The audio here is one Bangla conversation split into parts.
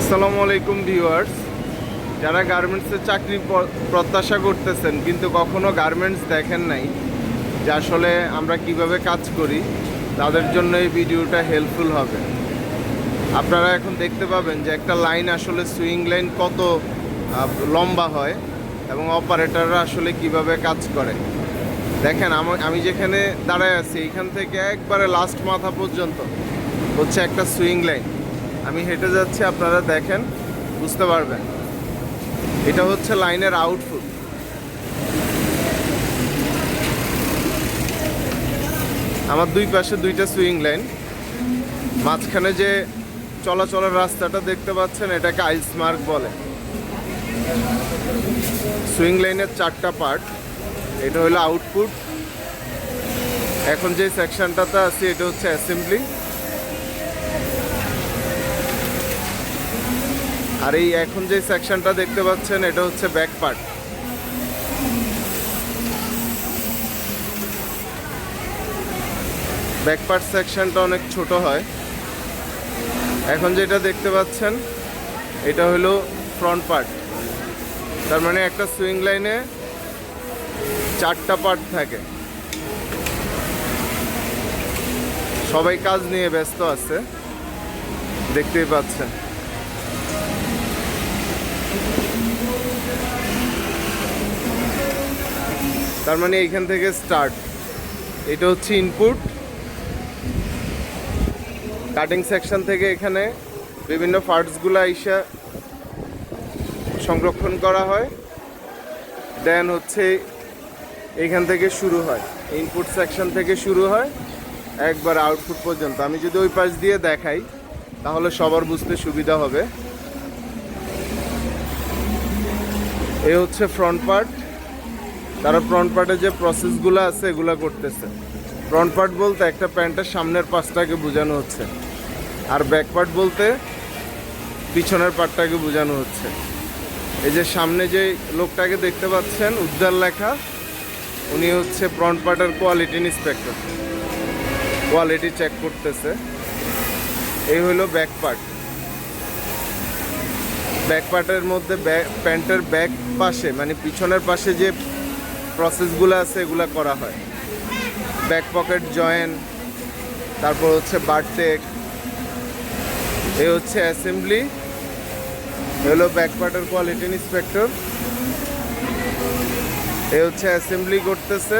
আসসালামু আলাইকুম ভিউয়ার্স। যারা গার্মেন্টসের চাকরি প্রত্যাশা করতেছেন, কিন্তু কখনো গার্মেন্টস দেখেন নাই যে আসলে আমরা কীভাবে কাজ করি, তাদের জন্য এই ভিডিওটা হেল্পফুল হবে। আপনারা এখন দেখতে পাবেন যে একটা লাইন আসলে সুইং লাইন কত লম্বা হয় এবং অপারেটররা আসলে কীভাবে কাজ করে। দেখেন, আমি- যেখানে দাঁড়ায় আছি, এখান থেকে একবারে লাস্ট মাথা পর্যন্ত হচ্ছে একটা সুইং লাইন। আমি হেঁটে যাচ্ছি, আপনারা দেখেন, বুঝতে পারবেন। এটা হচ্ছে লাইনের আউটপুট আমার দুই পাশে দুইটা সুইং লাইন মাঝখানে যে চলাচলের রাস্তাটা দেখতে পাচ্ছেন, এটাকে আইস মার্ক বলে সুইং লাইনের চারটা পার্ট এটা হলো আউটপুট এখন যে সেকশনটাতে আছি, এটা হচ্ছে অ্যাসেম্বলি আর এই এখন যে সেকশনটা দেখতে পাচ্ছেন, এটা হচ্ছে ব্যাক পার্ট ব্যাক পার্ট সেকশনটা অনেক ছোট হয়। এখন যেটা দেখতে পাচ্ছেন, এটা হলো ফ্রন্ট পার্ট তার মানে একটা সুইং লাইনে চারটা পার্ট থাকে। সবাই কাজ নিয়ে ব্যস্ত আছে, দেখতেই পাচ্ছেন। তার মানে এইখান থেকে স্টার্ট এটা হচ্ছে ইনপুট কাটিং সেকশন থেকে এখানে বিভিন্ন পার্টসগুলো আইসা সংরক্ষণ করা হয়। দেন হচ্ছে এইখান থেকে শুরু হয়। ইনপুট সেকশন থেকে শুরু হয়। একবার আউটপুট পর্যন্ত। আমি যদি ওই পাশ দিয়ে দেখাই, তাহলে সবার বুঝতে সুবিধা হবে। এই হচ্ছে ফ্রন্ট পার্ট তারা ফ্রন্ট পার্টে যে প্রসেসগুলো আছে, এগুলো করতেছে। ফ্রন্ট পার্ট বলতে একটা প্যান্টের সামনের পাশটাকে বোঝানো হচ্ছে। আর ব্যাক পার্ট বলতে পিছনের পার্টটাকে বোঝানো হচ্ছে। এই যে সামনে যে লোকটাকে দেখতে পাচ্ছেন উজ্জ্বল লেখা, উনি হচ্ছে ফ্রন্ট পার্টের কোয়ালিটি ইন্সপেক্টর কোয়ালিটি চেক করতেছে। এই হলো ব্যাক পার্ট ব্যাক পার্টের মধ্যে প্যান্টের ব্যাক পাশে মানে পিছনের পাশে যে প্রসেসগুলো আছে, এগুলো করা হয়। ব্যাক পকেট জয়েন তারপর হচ্ছে বারটেক। এ হচ্ছে অ্যাসেম্বলি। হলো ব্যাক পার্টের কোয়ালিটি ইন্সপেক্টর। এ হচ্ছে অ্যাসেম্বলি করতেছে।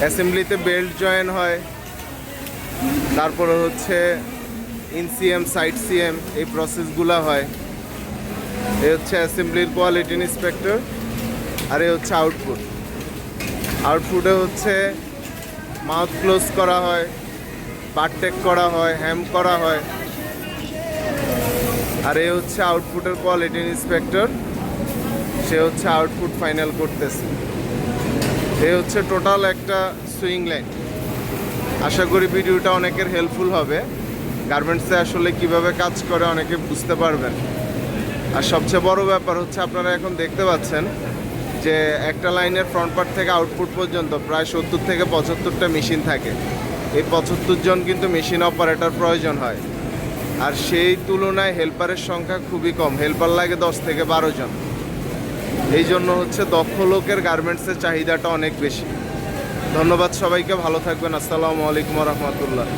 অ্যাসেম্বলিতে বেল্ট জয়েন হয়। তারপরে হচ্ছে ইনসিএম সাইড সিএম, এই প্রসেসগুলো হয়। এ হচ্ছে অ্যাসেম্বলির কোয়ালিটি ইন্সপেক্টর আর এ হচ্ছে আউটপুট আউটপুটে হচ্ছে মাউথ ক্লোজ করা হয় পারটেক করা হয় হ্যাম করা হয়। আর এ হচ্ছে আউটপুটের কোয়ালিটি ইন্সপেক্টর সে হচ্ছে আউটপুট ফাইনাল করতেছে। এ হচ্ছে টোটাল একটা সুইং লাইন আশা করি ভিডিওটা অনেকের হেল্পফুল হবে। গার্মেন্টসে আসলে কীভাবে কাজ করে অনেকে বুঝতে পারবেন। আর সবচেয়ে বড় ব্যাপার হচ্ছে আপনারা এখন দেখতে পাচ্ছেন যে একটা লাইনের ফ্রন্ট পার্ট থেকে আউটপুট পর্যন্ত প্রায় সত্তর থেকে পঁচাত্তরটা মেশিন থাকে। এই পঁচাত্তর জন কিন্তু মেশিন অপারেটর প্রয়োজন হয়। আর সেই তুলনায় হেল্পারের সংখ্যা খুবই কম। হেল্পার লাগে দশ থেকে বারো জন। এই জন্য হচ্ছে দক্ষ লোকের গার্মেন্টসের চাহিদাটা অনেক বেশি। ধন্যবাদ সবাইকে, ভালো থাকবেন। আসসালামু আলাইকুম রহমতুল্লাহ।